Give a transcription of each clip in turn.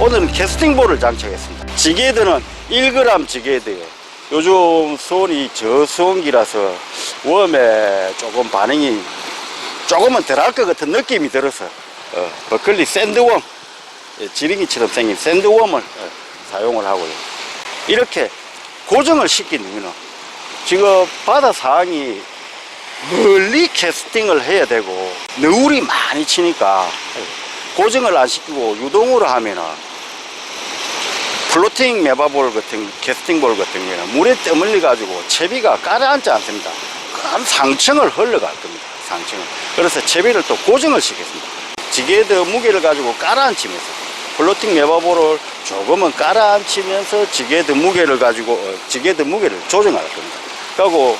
오늘은 캐스팅볼을 장착했습니다. 지게드는 1g 지게드예요. 요즘 수온이 저수온기라서 웜에 조금 반응이 조금은 덜할 것 같은 느낌이 들어서 어, 버클리 샌드웜 예, 지렁이처럼 생긴 샌드웜을 어, 사용을 하고요. 이렇게 고정을 시킨 이유는 지금 바다 상황이 멀리 캐스팅을 해야 되고 너울이 많이 치니까 고정을 안 시키고 유동으로 하면은 플로팅 메바볼 같은 캐스팅볼 같은 경우는 물에 떠밀려 가지고 채비가 가라앉지 않습니다. 큰 상층을 흘러갈 겁니다. 상층을. 그래서 채비를 또 고정을 시켰습니다. 지게드 무게를 가지고 깔아앉히면서 플로팅 메바볼을 조금은 깔아앉히면서 지게드 무게를 가지고 어, 지게드 무게를 조정할 겁니다. 그리고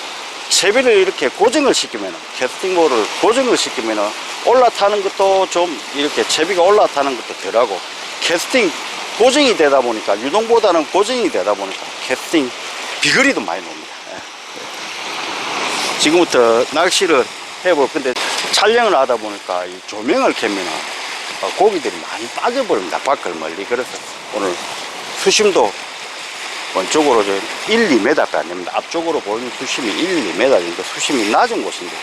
채비를 이렇게 고정을 시키면 캐스팅볼을 고정을 시키면 올라타는 것도 좀 이렇게 채비가 올라타는 것도 덜하고 캐스팅 고정이 되다 보니까 유동보다는 고정이 되다 보니까 캐스팅 비거리도 많이 놉니다. 예. 지금부터 낚시를 해볼 건데 촬영을 하다 보니까 이 조명을 켜면 어, 고기들이 많이 빠져버립니다. 밖을 멀리. 그래서 오늘 수심도 원쪽으로 저 1, 2m가 안 됩니다. 앞쪽으로 보이는 수심이 1, 2m 정도 수심이 낮은 곳인데,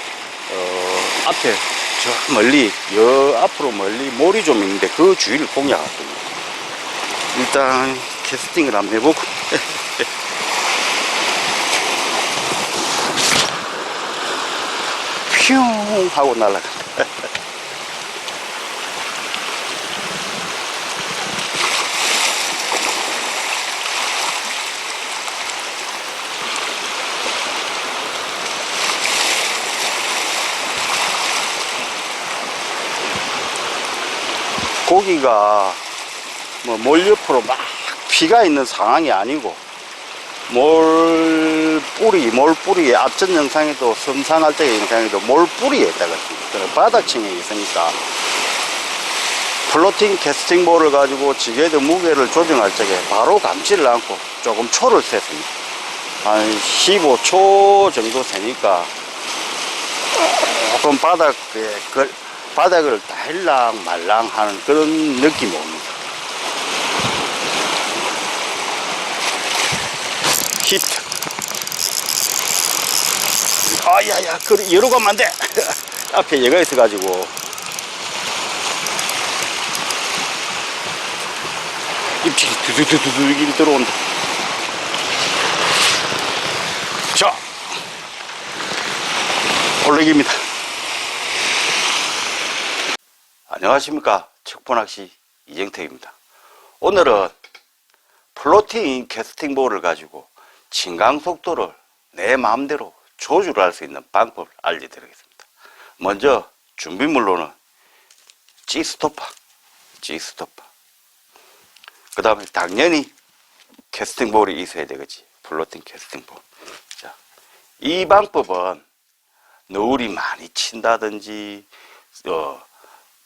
어, 앞에 저 멀리, 여 앞으로 멀리 몰이 좀 있는데 그 주위를 겁니다. 일단 캐스팅을 한번 해보고. 퓨 하고 날아가. 고기가 뭐 몰 옆으로 막 피가 있는 상황이 아니고 몰 뿌리, 몰 뿌리 앞전 영상에도 섬상할 때 영상에도 몰 뿌리에 있다가 그런 바닥층에 있으니까 플로팅 캐스팅 볼을 가지고 지게드 무게를 조정할 적에 바로 감지를 않고 조금 초를 셌습니다. 한 15초 정도 세니까 조금 바닥에 그 바닥을 달랑 말랑 하는 그런 느낌이 옵니다. 히트. 아, 야, 야, 그, 여러 가면 안 돼. 앞에 얘가 있어가지고. 입질이 두두두두두 들어온다. 자, 올레기입니다. 안녕하십니까. 척포낚시 이정택입니다. 오늘은 플로팅 캐스팅 볼을 가지고 진강 속도를 내 마음대로 조절할 수 있는 방법을 알려드리겠습니다. 먼저 준비물로는 G스토퍼, G스토퍼. 그 다음에 당연히 캐스팅 볼이 있어야 되겠지. 플로팅 캐스팅 볼. 자, 이 방법은 너울이 많이 친다든지, 어,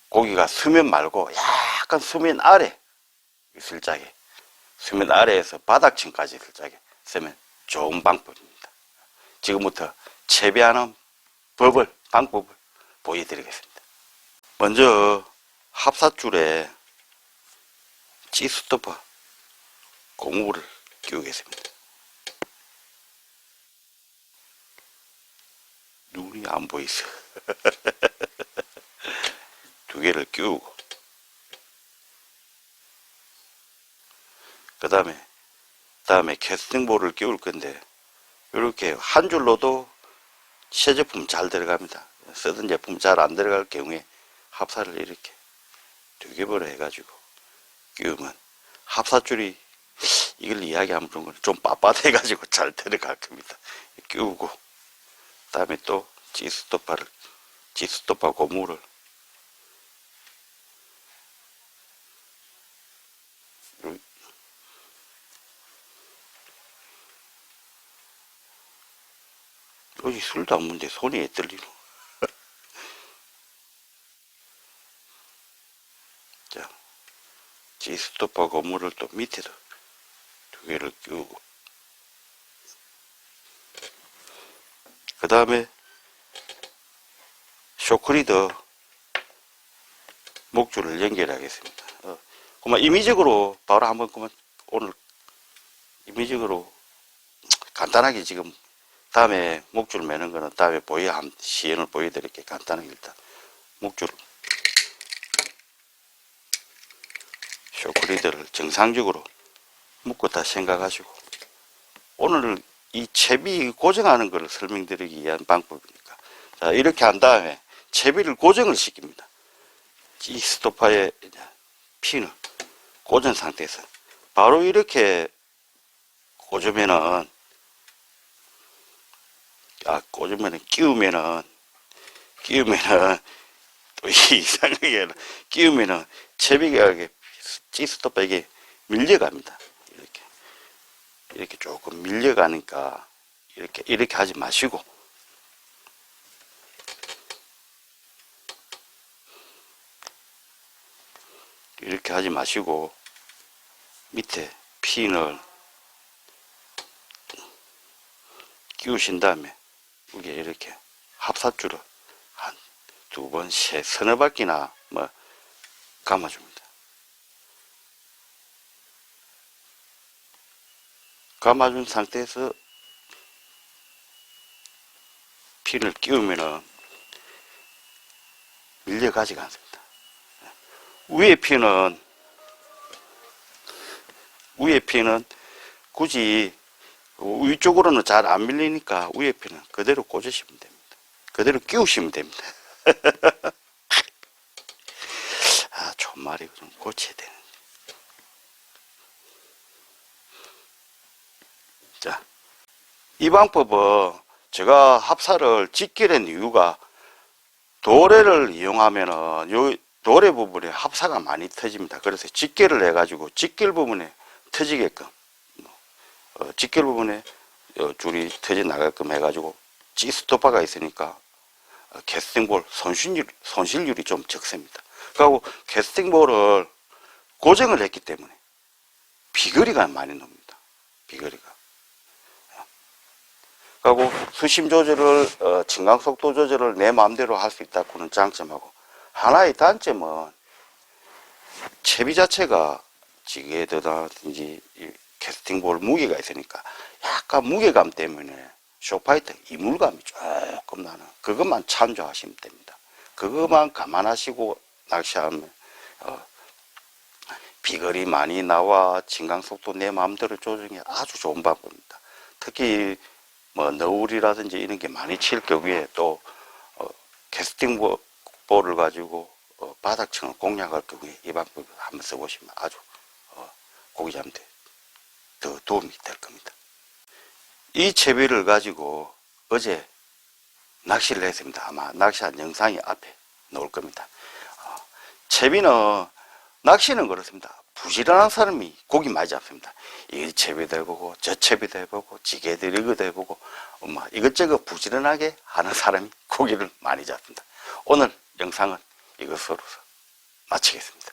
고기가 수면 말고 약간 수면 아래 적에 수면 아래에서 바닥층까지 적에 쓰면 좋은 방법입니다. 지금부터 채비하는 법을 방법을 보여드리겠습니다. 먼저 합사줄에 찌스토퍼 고무를 끼우겠습니다. 눈이 안 보이서 두 개를 끼우고 그 다음에 다음에 캐스팅볼을 끼울 건데 이렇게 한 줄로도 새 제품 잘 들어갑니다. 쓰던 제품 잘 안 들어갈 경우에 합사를 이렇게 두 개벌 해가지고 끼우면 합사줄이 이걸 이야기하면 좀 빳빳해가지고 잘 들어갈 겁니다. 끼우고 그 다음에 또 지스토파를 지스토파 고무를 여기 술도 안 먹는데 손이 왜 떨리노? 자, 지스토퍼 고무를 또 밑에도 두 개를 끼우고 그 다음에 쇼크리더 목줄을 연결하겠습니다. 어, 그만 임의적으로 바로 한번 그만 오늘 임의적으로 간단하게 지금 다음에 목줄 매는 거는 다음에 보여 한 시연을 보여드릴게요. 간단하게 일단 목줄 쇼크리드를 정상적으로 묶고 다 생각하시고 오늘 이 채비 고정하는 것을 설명드리기 위한 방법이니까 자 이렇게 한 다음에 채비를 고정을 시킵니다. 이 이제 핀을 고정 상태에서 바로 이렇게 꽂으면은 아 꽂으면은 끼우면은 끼우면은 또 이상하게 끼우면은 채비가 이렇게 찌 스토퍼 이게 밀려갑니다. 이렇게 이렇게 조금 밀려가니까 이렇게 이렇게 하지 마시고 이렇게 하지 마시고 밑에 핀을 끼우신 다음에 이게 이렇게 합사줄을 한 두 번, 세, 서너 바퀴나 뭐 감아줍니다. 감아준 상태에서 핀을 끼우면은 밀려가지가 않습니다. 위에 핀은 위에 핀은 굳이 위쪽으로는 잘 안 밀리니까 위에 핀은 그대로 꽂으시면 됩니다. 그대로 끼우시면 됩니다. 아, 존말이 좀 고쳐야 되는. 자, 이 방법은 제가 합사를 직결한 이유가 도래를 이용하면은 요 도래 부분에 합사가 많이 터집니다. 그래서 직결을 해가지고 직결 부분에 터지게끔 어, 직결 부분에 어, 줄이 터져 나가게끔 해가지고 G스토퍼가 있으니까 어, 캐스팅볼 손실률, 손실률이 좀 적습니다. 그리고 캐스팅볼을 고정을 했기 때문에 비거리가 많이 납니다. 비거리가. 그리고 수심 조절을, 어, 진강 속도 조절을 내 마음대로 할 수 있다고는 장점하고 하나의 단점은 채비 자체가 지게드라든지 이 캐스팅 볼 무게가 있으니까 약간 무게감 때문에 쇼파이트 이물감이 조금 나는 그것만 참조하시면 됩니다. 그것만 감안하시고 낚시하면 어, 비거리 많이 나와 진강 속도 내 마음대로 조정이 아주 좋은 방법입니다. 특히 뭐 너울이라든지 이런 게 많이 칠 경우에 또 어, 캐스팅 보- 볼을 가지고 어, 바닥층을 공략할 경우에 이 방법을 한번 써보시면 아주 어, 고기잡는데 더 도움이 될 겁니다. 이 채비를 가지고 어제 낚시를 했습니다. 아마 낚시한 영상이 앞에 나올 겁니다. 어, 채비는 낚시는 그렇습니다. 부지런한 사람이 고기 많이 잡습니다. 이 채비도 해보고 저 채비도 해보고 지게도 이거도 해보고 엄마 이것저것 부지런하게 하는 사람이 고기를 많이 잡습니다. 오늘 영상은 이것으로 마치겠습니다.